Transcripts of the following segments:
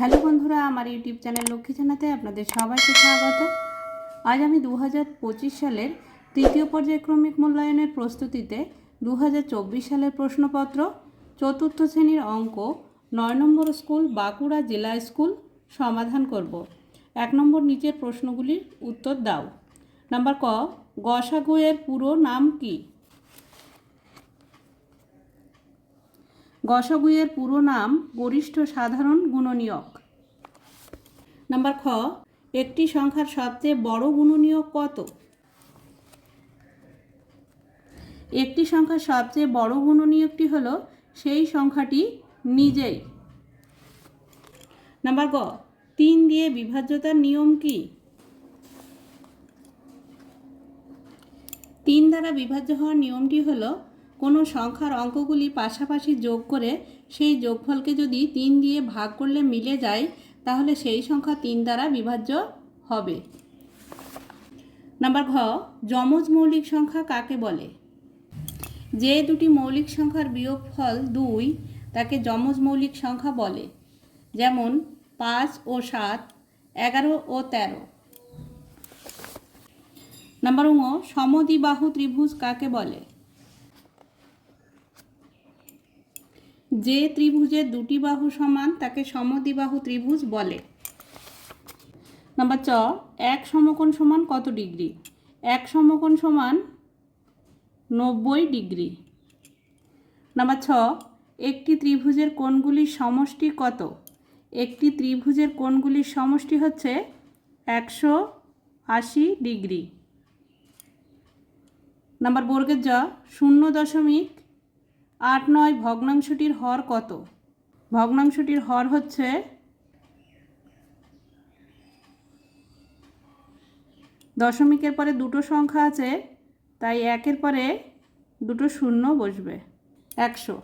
Hello বন্ধুরা, আমার YouTube channel Lakshmi জানাতে আপনাদের সবাইকে স্বাগত। আজ আমি দু হাজার পঁচিশ সালের তৃতীয় পর্যায়ক্রমিক মূল্যায়নের প্রস্তুতিতে দু হাজার চব্বিশ সালের প্রশ্নপত্র, চতুর্থ শ্রেণির অঙ্ক, নয় নম্বর স্কুল, বাঁকুড়া জেলা স্কুল সমাধান করব। এক নম্বর নিচের প্রশ্নগুলির উত্তর দাও। নাম্বার ক গসাগু এর পুরো নাম কি? গসগুয়ের পুরো নাম গরিষ্ঠ সাধারণ গুণনীয়ক। নাম্বার খ, একটি সংখ্যার সবচেয়ে বড় গুণনীয়ক কত? একটি সংখ্যার সবচেয়ে বড় গুণনীয়কটি হল সেই সংখ্যাটি নিজেই। নাম্বার গ, তিন দিয়ে বিভাজ্যতার নিয়ম কি? তিন দ্বারা বিভাজ্য হওয়ার নিয়মটি হলো কোনো সংখ্যার অঙ্কগুলি পাশাপাশি যোগ করে সেই যোগফলকে যদি তিন দিয়ে ভাগ করলে মিলে যায়, তাহলে সেই সংখ্যা তিন দ্বারা বিভাজ্য হবে। নাম্বার ঘ, যমজ মৌলিক সংখ্যা কাকে বলে? যে দুটি মৌলিক সংখ্যার বিয়োগফল দুই, তাকে যমজ মৌলিক সংখ্যা বলে। যেমন পাঁচ ও সাত, এগারো ও তেরো। নাম্বার ঙ সমদিবাহু ত্রিভুজ কাকে বলে? যে ত্রিভুজের দুটি বাহু সমান, তাকে সমদ্বিবাহু ত্রিভুজ বলে। নাম্বার চ, এক সমকোণ সমান কত ডিগ্রি? এক সমকোণ সমান নব্বই ডিগ্রি। নাম্বার ছ, একটি ত্রিভুজের কোণগুলির সমষ্টি কত? একটি ত্রিভুজের কোণগুলির সমষ্টি হচ্ছে একশো আশি ডিগ্রি। নাম্বার বর্গের জ, শূন্য দশমিক আট নয় ভগ্নাংশটির হর কত? ভগ্নাংশটির হর হচ্ছে দশমিকের পরে দুটো সংখ্যা আছে, তাই একের পরে দুটো শূন্য বসবে। একশো।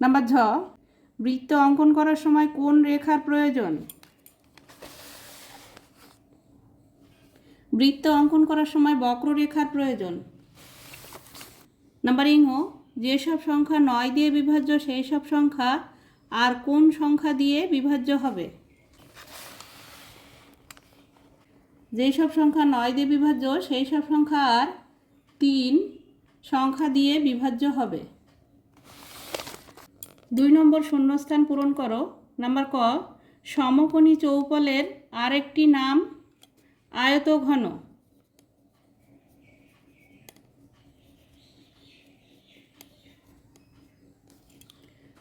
নাম্বার ঝ, বৃত্ত অঙ্কন করার সময় কোন রেখার প্রয়োজন? বৃত্ত অঙ্কন করার সময় বক্ররেখার প্রয়োজন। নাম্বার ইংহ যেসব সংখ্যা নয় দিয়ে বিভাজ্য সেই সব সংখ্যা আর কোন সংখ্যা দিয়ে বিভাজ্য হবে? যেই সব সংখ্যা নয় দিয়ে বিভাজ্য সেই সব সংখ্যা আর তিন সংখ্যা দিয়ে বিভাজ্য হবে। দুই নম্বর শূন্যস্থান পূরণ করো। নাম্বার ক, সমকোণী চৌপলের আরেকটি নাম আয়তঘন।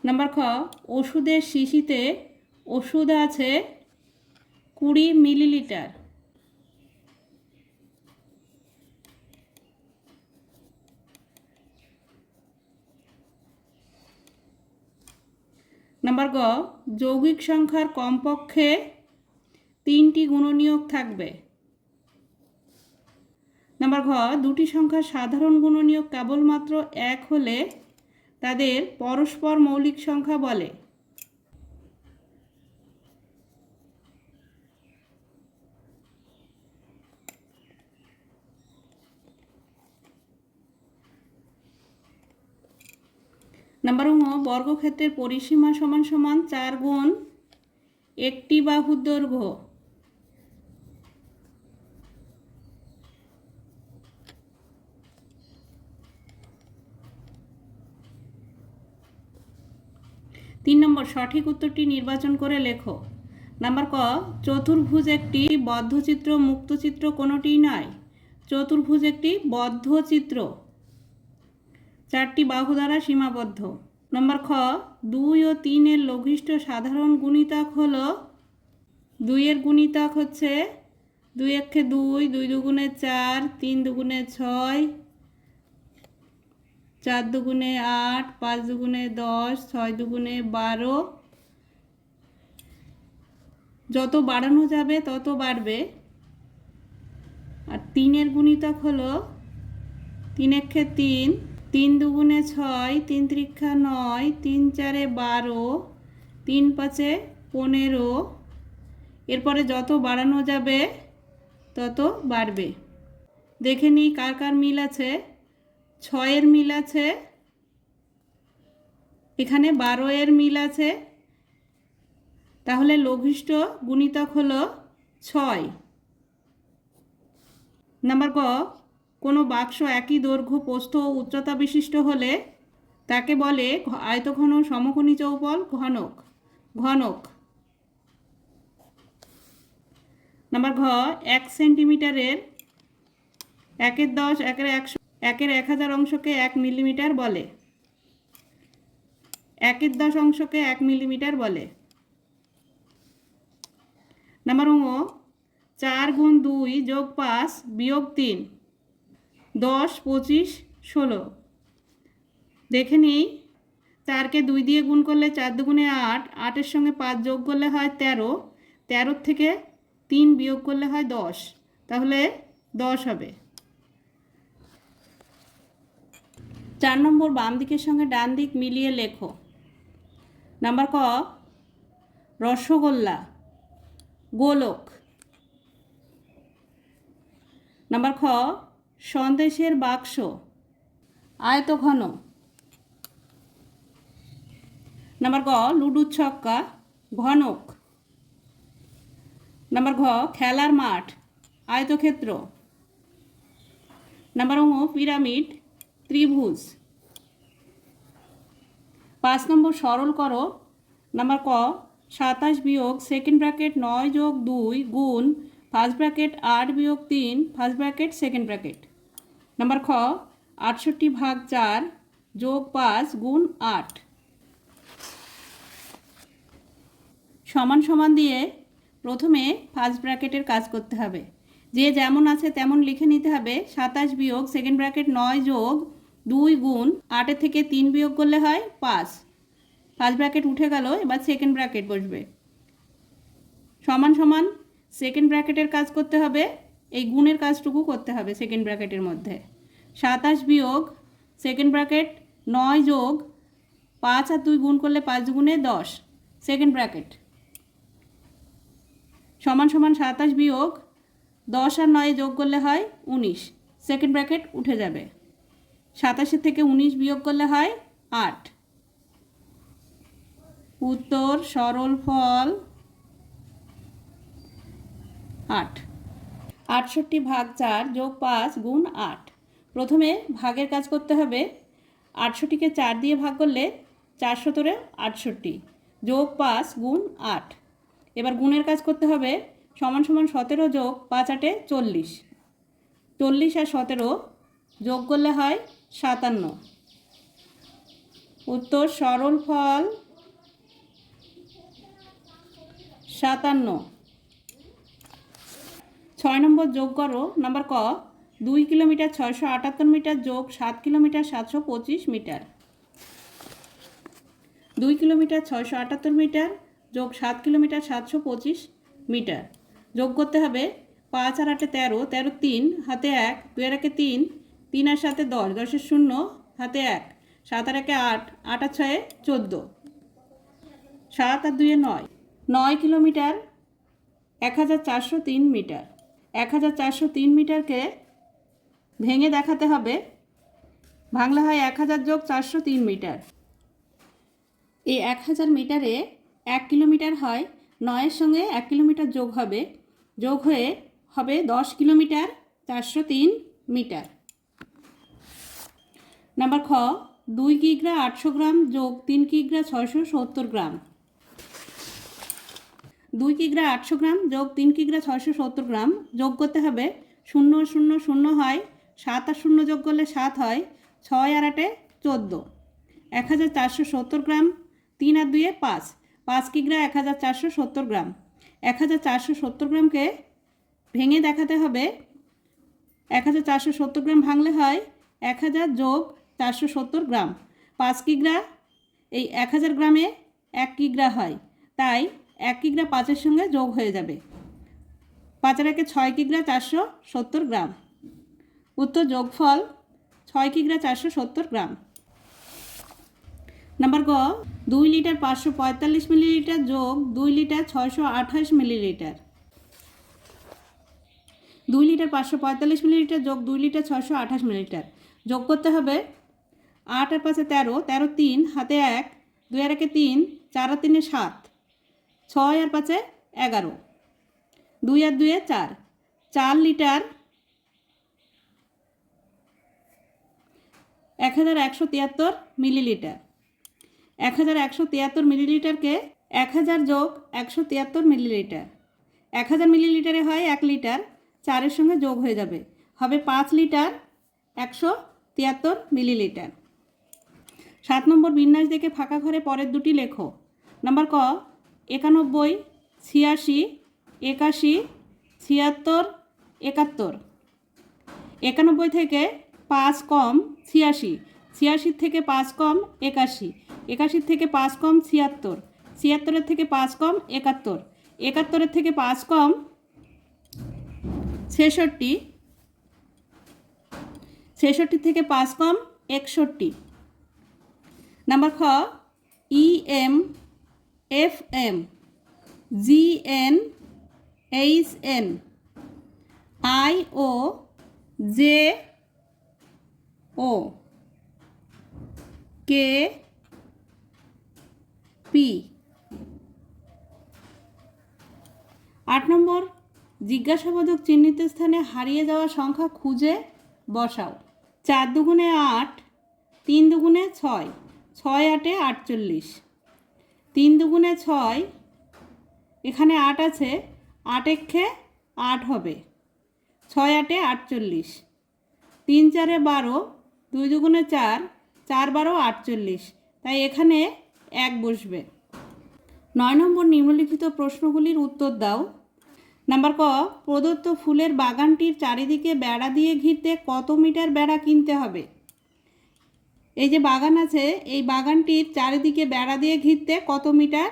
নাম্বার খ, ওষুধের শিশিতে ওষুধ আছে কুড়ি মিলিলিটার। নাম্বার গ, যৌগিক সংখ্যার কমপক্ষে তিনটি গুণনীয়ক থাকবে। নাম্বার ঘ, দুটি সংখ্যার সাধারণ গুণনীয়ক কেবলমাত্র এক হলে তাদের পরস্পর মৌলিক সংখ্যা বলে। নাম্বার ঙ বর্গক্ষেত্রের পরিসীমা সমান সমান চার গুণ একটি বাহুর দৈর্ঘ্য। তিন নম্বর, সঠিক উত্তরটি নির্বাচন করে লেখো। নাম্বার ক, চতুর্ভুজ একটি বদ্ধচিত্র, মুক্তচিত্র কোনোটিই নয়। চতুর্ভুজ একটি বদ্ধচিত্র। চারটি বাহু দ্বারা সীমাবদ্ধ। নম্বর খ, দুই ও তিনের লঘিষ্ঠ সাধারণ গুণিতক হল দুইয়ের গুণিতক হচ্ছে দুই একে দুই দুই দুগুণে চার, তিন দুগুণে ছয় চার দুগুণে আট, পাঁচ দুগুণে দশ, ছয় দুগুণে বারো। যত বাড়ানো যাবে, তত বাড়বে। আর তিনের গুণিতক হলো তিন একে তিন তিন দুগুণে ছয়, তিন ত্রিক্ষা নয়, তিন চারে বারো, তিন পাঁচে পনেরো। এরপরে যত বাড়ানো যাবে, তত বাড়বে। দেখে নিই কার কার মিল আছে। ছয়ের মিল আছে। এখানে বারো এর মিল আছে। তাহলে লঘিষ্ঠ গুণিতক হলো ছয়। নাম্বার ক, কোনো বাক্স একই দৈর্ঘ্য, প্রস্থ ও উচ্চতা বিশিষ্ট হলে তাকে বলে আয়তঘন, সমকোণী চৌপল ঘনক ঘনক। নাম্বার ঘ, এক সেন্টিমিটারের একের দশ, একের একশো একের এক হাজার অংশকে এক মিলিমিটার বলে। একের দশ অংশকে এক মিলিমিটার বলে। নাম্বার ও, চার গুণ দুই যোগ পাঁচ বিয়োগ তিন, দশ, পঁচিশ, ষোলো। দেখে নিই, চারকে দুই দিয়ে গুণ করলে চার দুগুণে আট, আটের সঙ্গে পাঁচ যোগ করলে হয় তেরো, তেরোর থেকে তিন বিয়োগ করলে হয় দশ। তাহলে দশ হবে। চার নম্বর বাম দিকের সঙ্গে ডান দিক মিলিয়ে লেখো। নাম্বার ক, রসগোল্লা, গোলক। নাম্বার খ, সন্দেশের বাক্স, আয়ত ঘন। নাম্বার গ, লুডুর ছক্কা, ঘনক। নাম্বার ঘ, খেলার মাঠ, আয়তক্ষেত্র। নাম্বার ও পিরামিড ত্রিভুজ। পাঁচ নম্বর সরল করো। নাম্বার ক, সাতাশ বিয়োগ সেকেন্ড ব্র্যাকেট নয় যোগ দুই গুণ ফার্স্ট ব্র্যাকেট আট বিয়োগ তিন first bracket second bracket number খ, আটষট্টি ভাগ চার যোগ পাঁচ গুণ আট। সমান সমান দিয়ে প্রথমে ফার্স্ট ব্র্যাকেটের কাজ করতে হবে। যে যেমন আছে তেমন লিখে নিতে হবে। সাতাশ বিয়োগ সেকেন্ড ব্র্যাকেট নয় যোগ দুই গুণ আটের থেকে তিন বিয়োগ করলে হয় পাঁচ। ফার্স্ট ব্র্যাকেট উঠে গেল, এবার সেকেন্ড ব্র্যাকেট বসবে। সমান সমান সেকেন্ড ব্র্যাকেটের কাজ করতে হবে, এই গুণের কাজটুকু করতে হবে সেকেন্ড ব্র্যাকেটের মধ্যে। সাতাশ বিয়োগ সেকেন্ড ব্র্যাকেট নয় যোগ পাঁচ আর দুই গুণ করলে পাঁচ গুণে দশ সেকেন্ড ব্র্যাকেট সমান সমান সাতাশ বিয়োগ দশ আর নয়ে যোগ করলে হয় উনিশ সেকেন্ড ব্র্যাকেট উঠে যাবে। সাতাশের থেকে উনিশ বিয়োগ করলে হয় আট। উত্তর সরল ফল আট। আটষট্টি ভাগ চার যোগ পাঁচ গুণ আট। প্রথমে ভাগের কাজ করতে হবে। আটষট্টিকে চার দিয়ে ভাগ করলে চার সতরে আটষট্টি যোগ পাঁচ গুণ আট। এবার গুণের কাজ করতে হবে। সমান সমান সতেরো যোগ পাঁচ আটে চল্লিশ। চল্লিশ আর সতেরো যোগ করলে হয় সাতান্ন। উত্তর সরল ফল সাতান্ন। ছয় নম্বর যোগ করো, নাম্বার ক, দুই কিলোমিটার ছয়শো আটাত্তর মিটার যোগ সাত কিলোমিটার সাতশো পঁচিশ মিটার। দুই কিলোমিটার ছয়শো আটাত্তর মিটার যোগ সাত কিলোমিটার সাতশো পঁচিশ মিটার। যোগ করতে হবে পাঁচ আর আটে তেরো তেরো তিন, হাতে এক, দুই একে তিন তিন আর সাথে দশ, দশের শূন্য হাতে এক, সাত আর একে আট আট আর ছয়ে চোদ্দ। সাত আর দুয়ে নয় নয় কিলোমিটার, এক হাজার চারশো তিন মিটার। এক হাজার চারশো তিন মিটারকে ভেঙে দেখাতে হবে। বাংলা হয় এক হাজার যোগ চারশো তিন মিটার। এই এক হাজার মিটারে এক কিলোমিটার হয়, নয়ের সঙ্গে এক কিলোমিটার যোগ হবে। যোগ হয়ে হবে দশ কিলোমিটার চারশো তিন মিটার। নাম্বার খ, দুই কিগ্রা আটশো গ্রাম যোগ তিন কিগ্রা ছয়শো সত্তর গ্রাম। দুই কিগ্রা আটশো গ্রাম যোগ তিন কিগ্রা ছয়শো সত্তর গ্রাম যোগ করতে হবে শূন্য শূন্য শূন্য হয়, সাত আর শূন্য যোগ করলে সাত হয়, ছয় আর আটে চোদ্দ। এক হাজার চারশো সত্তর গ্রাম, তিন আর দুয়ে পাঁচ পাঁচ কিগ্রা এক হাজার চারশো সত্তর গ্রাম। এক হাজার চারশো সত্তর গ্রামকে ভেঙে দেখাতে হবে, এক হাজার চারশো সত্তর গ্রাম ভাঙলে হয়, এক হাজার যোগ চারশো সত্তর গ্রাম। পাঁচ কিগ্রা, এই এক হাজার গ্রামে এক কিগ্রা হয়। তাই এক কিগ্রা পাঁচের সঙ্গে যোগ হয়ে যাবে। পাঁচের একে ছয় কিগ্রা চারশো সত্তর গ্রাম। উত্তর যোগফল ছয় কিগ্রা চারশো সত্তর গ্রাম। নাম্বার গ, দুই লিটার পাঁচশো পঁয়তাল্লিশ মিলিলিটার যোগ দুই লিটার ছয়শো আঠাশ মিলিলিটার। দুই লিটার পাঁচশো পঁয়তাল্লিশ মিলিলিটার যোগ দুই লিটার ছয়শো আঠাশ মিলিলিটার। যোগ করতে হবে আট আর পাঁচে তেরো তেরো তিন, হাতে এক, দুই আর একে তিন, চার আর তিনে সাত, ছয় আর পাঁচে এগারো, দুই আর দুয়ে চার চার লিটার এক হাজার একশো তিয়াত্তর মিলিলিটার। এক হাজার একশো তিয়াত্তর মিলিলিটারকে এক হাজার যোগ একশো তিয়াত্তর মিলিলিটার। এক হাজার মিলিলিটারে হয় এক লিটার, চারের সঙ্গে যোগ হয়ে যাবে। হবে পাঁচ লিটার একশো তিয়াত্তর মিলিলিটার। সাত নম্বর বিন্যাস দেখে ফাঁকা ঘরে পরের দুটি লেখো। নাম্বার ক, একানব্বই, ছিয়াশি, একাশি, ছিয়াত্তর, একাত্তর। একানব্বই থেকে পাঁচ কম ছিয়াশি। ছিয়াশির থেকে পাঁচ কম একাশি। একাশির থেকে পাঁচ কম ছিয়াত্তর। ছিয়াত্তরের থেকে পাঁচ কম একাত্তর। একাত্তরের থেকে পাঁচ কম ছেষট্টি। ছেষট্টি থেকে পাঁচ কম একষট্টি। নাম্বার খ E M F M G N H N I O J O K P আট নম্বর জিজ্ঞাসাবোধক চিহ্নিত স্থানে হারিয়ে যাওয়া সংখ্যা খুঁজে বসাও। চার দুগুণে আট, তিন দুগুণে ছয়। ছয় আটে আটচল্লিশ। তিন দুগুণে ছয়, এখানে আট আছে আট এক্ষে আট হবে। ছয় আটে আটচল্লিশ। তিন চারে বারো, দুই দুগুণে চার চার বারো আটচল্লিশ। তাই এখানে এক বসবে। নয় নম্বর নিম্নলিখিত প্রশ্নগুলির উত্তর দাও। নাম্বার ক, প্রদত্ত ফুলের বাগানটির চারিদিকে বেড়া দিয়ে ঘিরতে কত মিটার বেড়া কিনতে হবে? এই যে বাগান আছে, এই বাগানটির চারিদিকে বেড়া দিয়ে ঘিরতে কত মিটার?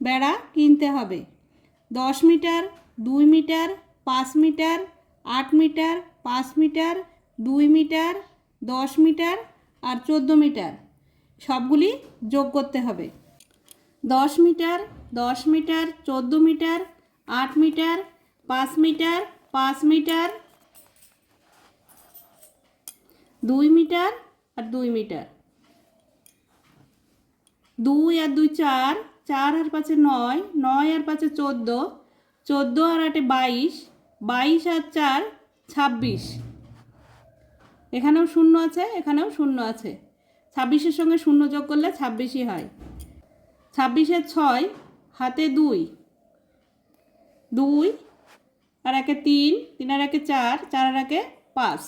বেড়া কিনতে হবে। দশ মিটার, দুই মিটার, পাঁচ মিটার, আট মিটার, পাঁচ মিটার, দুই মিটার, দশ মিটার আর চোদ্দ মিটার। সবগুলি যোগ করতে হবে। দশ মিটার দশ মিটার, চোদ্দ মিটার, আট মিটার, পাঁচ মিটার পাঁচ মিটার, দুই মিটার আর দুই মিটার। দুই আর দুই চার চার আর পাঁচে নয় নয় আর পাঁচে চোদ্দ চোদ্দ আর আটে বাইশ বাইশ আর চার, ছাব্বিশ। এখানেও শূন্য আছে, এখানেও শূন্য আছে। ছাব্বিশের সঙ্গে শূন্য যোগ করলে ছাব্বিশই হয়। ছাব্বিশের ছয়, হাতে দুই। দুই আর একে তিন তিন আর একে চার চার আর একে পাঁচ।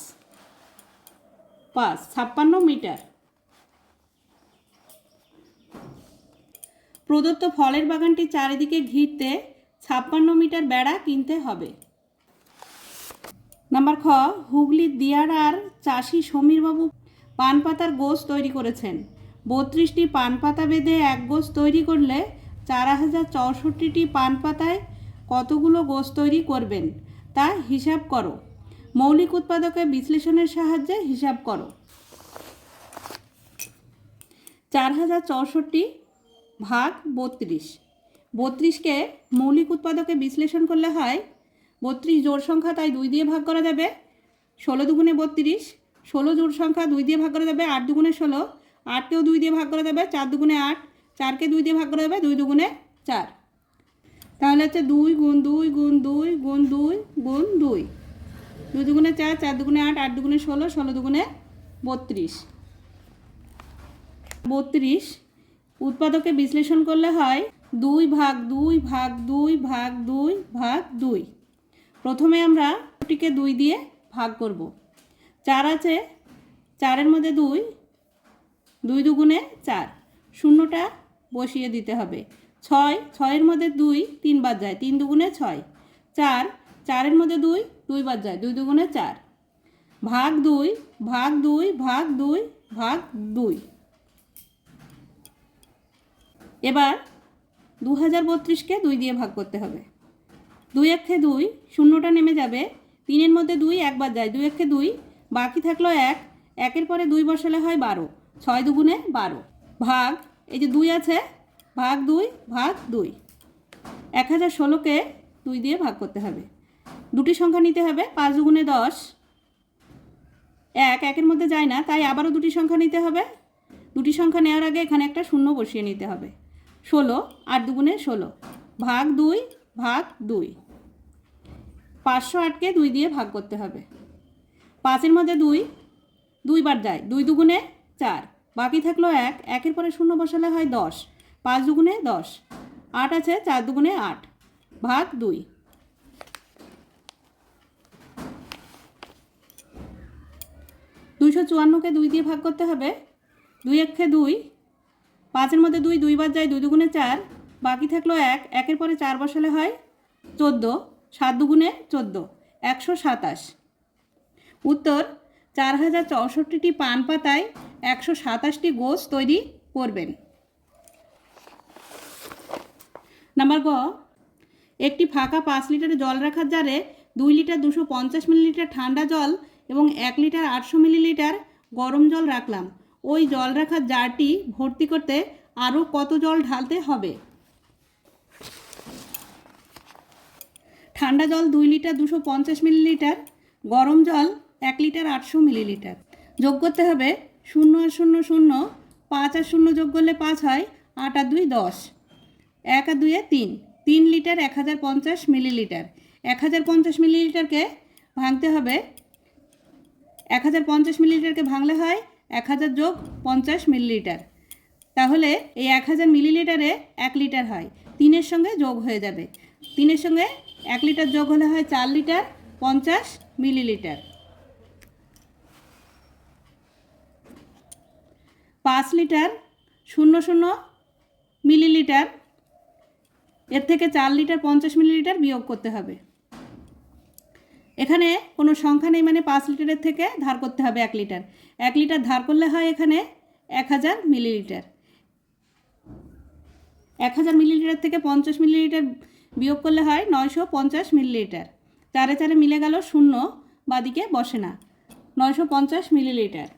পাঁচ, ছাপ্পান্ন মিটার। প্রদত্ত ফলের বাগানটি চারিদিকে ঘিরতে ছাপ্পান্ন মিটার বেড়া কিনতে হবে। নাম্বার খ হুগলির দিয়াড়ার চাষি সমীরবাবু পান পাতার গোস তৈরি করেছেন। বত্রিশটি পান পাতা বেঁধে এক গোস তৈরি করলে চার হাজার চৌষট্টিটি পান পাতায় কতগুলো গোস তৈরি করবেন তা হিসাব করো। মৌলিক উৎপাদকের বিশ্লেষণের সাহায্যে হিসাব করো। চার হাজার চৌষট্টি ভাগ বত্রিশ। বত্রিশকে মৌলিক উৎপাদকে বিশ্লেষণ করলে হয়, বত্রিশ জোড় সংখ্যা তাই দুই দিয়ে ভাগ করা যাবে, ষোলো দুগুণে বত্রিশ, ষোলো জোড় সংখ্যা দুই দিয়ে ভাগ করা যাবে, আট দুগুণে ষোলো, আটকেও দুই দিয়ে ভাগ করা যাবে, চার দুগুণে আট, চারকে দুই দিয়ে ভাগ করা যাবে, দুই দুগুণে চার। তাহলে হচ্ছে দুই গুণ দুই গুণ দুই গুণ দুই গুণ দুই। দুই দুগুণে চার চার দুগুণে আট আট দুগুণে ষোলো ষোলো দুগুণে বত্রিশ। বত্রিশ। উৎপাদকে বিশ্লেষণ করলে হয় দুই ভাগ দুই ভাগ দুই ভাগ দুই ভাগ দুই। প্রথমে আমরা দুটিকে দুই দিয়ে ভাগ করব। চার আছে, চারের মধ্যে দুই দুই দুগুণে চার। শূন্যটা বসিয়ে দিতে হবে। ছয়, ছয়ের মধ্যে দুই তিন তিনবার যায়, তিন দুগুণে ছয়। চার, চারের মধ্যে দুই দুইবার যায়, দুই দুগুণে চার। ভাগ দুই ভাগ দুই ভাগ দুই ভাগ দুই। এবার দু হাজার বত্রিশকে দুই দিয়ে ভাগ করতে হবে। দুই একে দুই, শূন্যটা নেমে যাবে। তিনের মধ্যে দুই একবার যায়। দুই একে দুই, বাকি থাকল এক। একের পরে দুই বসালে হয় বারো। ছয় দুগুণে বারো। ভাগ, এই যে দুই আছে, ভাগ দুই ভাগ দুই। এক হাজার ষোলোকে দুই দিয়ে ভাগ করতে হবে। দুটি সংখ্যা নিতে হবে, পাঁচ দুগুণে দশ। এক, একের মধ্যে যায় না, তাই আবারও দুটি সংখ্যা নিতে হবে। দুটি সংখ্যা নেওয়ার আগে এখানে একটা শূন্য বসিয়ে নিতে হবে। ষোলো, আট দুগুণে ষোলো। ভাগ দুই ভাগ দুই। পাঁচশো আটকে দুই দিয়ে ভাগ করতে হবে। পাঁচের মধ্যে দুই, দুইবার যায়, দুই দুগুণে চার। বাকি থাকল এক, একের পরে শূন্য বসালে হয় দশ। পাঁচ দুগুণে দশ। আট আছে, চার দুগুণে আট। ভাগ দুই। দুইশো চুয়ান্নকে দুই দিয়ে ভাগ করতে হবে। দুই একে দুই। পাঁচের মধ্যে দুই দুইবার যায় দুই দুগুণে চার। বাকি থাকল এক। একের পরে চার বসালে হয় চোদ্দ। সাত দুগুণে চোদ্দ। একশো সাতাশ। উত্তর, চার হাজার চৌষট্টিটি পান পাতায় একশো সাতাশটি গোস তৈরি করবেন। নাম্বার গ, একটি ফাঁকা পাঁচ লিটার জল রাখার জারে দুই লিটার দুশো পঞ্চাশ মিলিলিটার ঠান্ডা জল এবং এক লিটার আটশো মিলিলিটার গরম জল রাখলাম। ওই জল রাখার জারটি ভর্তি করতে আরও কত জল ঢালতে হবে? ঠান্ডা জল দুই লিটার দুশো পঞ্চাশ মিলিলিটার, গরম জল এক লিটার আটশো মিলিলিটার। যোগ করতে হবে শূন্য আর শূন্য শূন্য, পাঁচ আর শূন্য যোগ করলে পাঁচ হয় আট আর দুই দশ। এক আর দুইয়ে তিন তিন লিটার এক হাজার পঞ্চাশ মিলিলিটার। এক হাজার পঞ্চাশ মিলিলিটারকে ভাঙতে হবে এক হাজার পঞ্চাশ মিলিলিটারকে ভাঙলে হয় এক হাজার যোগ পঞ্চাশ মিলিলিটার। তাহলে এই এক হাজার মিলিলিটারে এক লিটার হয়। তিনের সঙ্গে যোগ হয়ে যাবে। তিনের সঙ্গে এক লিটার যোগ হলে হয় চার লিটার পঞ্চাশ মিলিলিটার। পাঁচ লিটার শূন্য শূন্য মিলিলিটার, এর থেকে চার লিটার পঞ্চাশ মিলিলিটার বিয়োগ করতে হবে। এখানে কোনো সংখ্যা নেই মানে পাঁচ লিটারের থেকে ধার করতে হবে এক লিটার। এক লিটার ধার করলে হয় এখানে এক হাজার মিলিলিটার। এক হাজার মিলিলিটার থেকে পঞ্চাশ মিলিলিটার বিয়োগ করলে হয় নয়শো পঞ্চাশ মিলিলিটার। চারে চারে মিলে গেল শূন্য, বাদিকে বসে না। নয়শো পঞ্চাশ মিলিলিটার।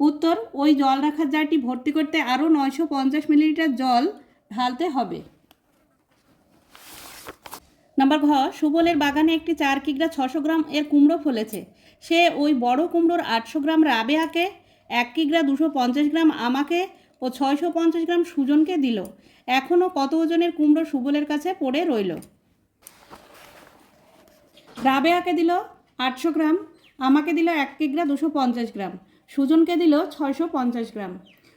উত্তর, ওই জল রাখার জারটি ভর্তি করতে আরও নয়শো পঞ্চাশ মিলিলিটার জল ঢালতে হবে। নাম্বার ঘ, সুবলের বাগানে একটি চার কিগ্রা ছশো গ্রাম এর কুমড়ো ফলেছে। সে ওই বড় কুমড়োর আটশো গ্রাম রাবেয়াকে, এক কিগ্রা দুশো পঞ্চাশ গ্রাম আমাকে ও ছয়শো পঞ্চাশ গ্রাম সুজনকে দিল। এখনও কত ওজনের কুমড়ো সুবলের কাছে পড়ে রইল? রাবেয়াকে দিল আটশো গ্রাম, আমাকে দিল এক কিগ্রা দুশো পঞ্চাশ গ্রাম, সুজনকে দিল ছয়শো পঞ্চাশ গ্রাম।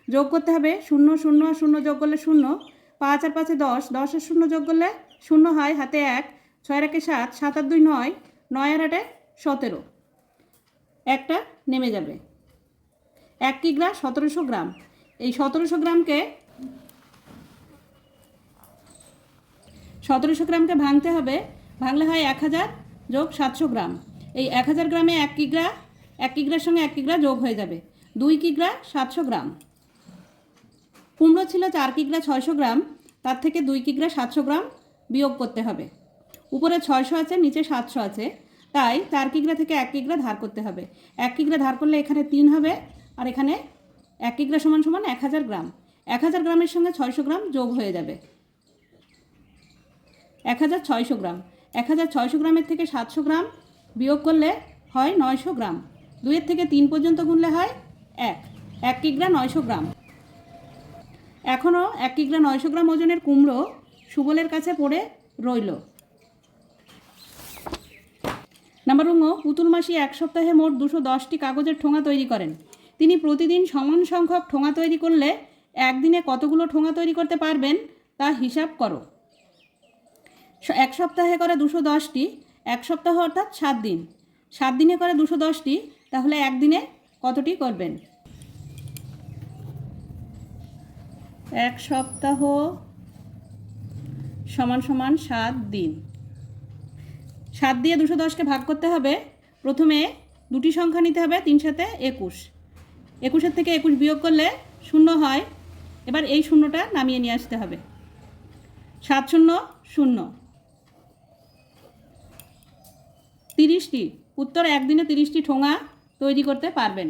যোগ করতে হবে শূন্য শূন্য আর শূন্য যোগ করলে শূন্য, পাঁচ আর পাঁচে দশ দশ আর শূন্য যোগ করলে শূন্য হয় হাতে এক, ছয় একে সাত সাত আর দুই নয় নয় আর আটে সতেরো। একটা নেমে যাবে। এক কিগ্রা সতেরোশো গ্রাম। এই সতেরোশো গ্রামকে সতেরোশো গ্রামকে ভাঙতে হবে। ভাঙলে হয় এক হাজার যোগ সাতশো গ্রাম। এই এক হাজার গ্রামে এক কিগ্রা এক কিগ্রার সঙ্গে এক কিগ্রা যোগ হয়ে যাবে। দুই কিগ্রা সাতশো গ্রাম। কুমড়ো ছিল চার কিগ্রা ছয়শো গ্রাম। তার থেকে দুই কিগ্রা সাতশো গ্রাম। বিয়োগ করতে হবে। উপরে ছয়শো আছে, নিচে সাতশো আছে। তাই চার কিগ্রা থেকে এক কিগ্রা ধার করতে হবে। এক কিগ্রা ধার করলে এখানে তিন হবে আর এখানে এক কিগ্রা সমান সমান এক হাজার গ্রাম। এক হাজার গ্রামের সঙ্গে ছয়শো গ্রাম যোগ হয়ে যাবে। এক হাজার ছয়শো গ্রাম। এক হাজার ছয়শো গ্রামের থেকে সাতশো গ্রাম বিয়োগ করলে হয় নয়শো গ্রাম। দুইয়ের থেকে তিন পর্যন্ত গুনলে হয় এক। এক কিগ্রা নয়শো গ্রাম। এখনও এক কিগ্রা নয়শো গ্রাম ওজনের কুমড়ো সুবলের কাছে পড়ে রইল। নাম্বার উঙ্গ পুতুল মাসি এক সপ্তাহে মোট দুশো দশটি কাগজের ঠোঙা তৈরি করেন। তিনি প্রতিদিন সমান সংখ্যক ঠোঙা তৈরি করলে একদিনে কতগুলো ঠোঙা তৈরি করতে পারবেন তা হিসাব করো। এক সপ্তাহে করে দুশো দশটি, এক সপ্তাহ অর্থাৎ সাত দিন। সাত দিনে করে দুশো দশটি, তাহলে একদিনে কতটি করবেন? এক সপ্তাহ সমান সমান সাত দিন। সাত দিয়ে দুশো দশকে ভাগ করতে হবে। প্রথমে দুটি সংখ্যা নিতে হবে, তিন সাথে একুশ। একুশের থেকে একুশ বিয়োগ করলে শূন্য হয়। এবার এই শূন্যটা নামিয়ে নিয়ে আসতে হবে। সাত শূন্য শূন্য। তিরিশটি। উত্তর একদিনে তিরিশটি ঠোঙা তৈরি করতে পারবেন।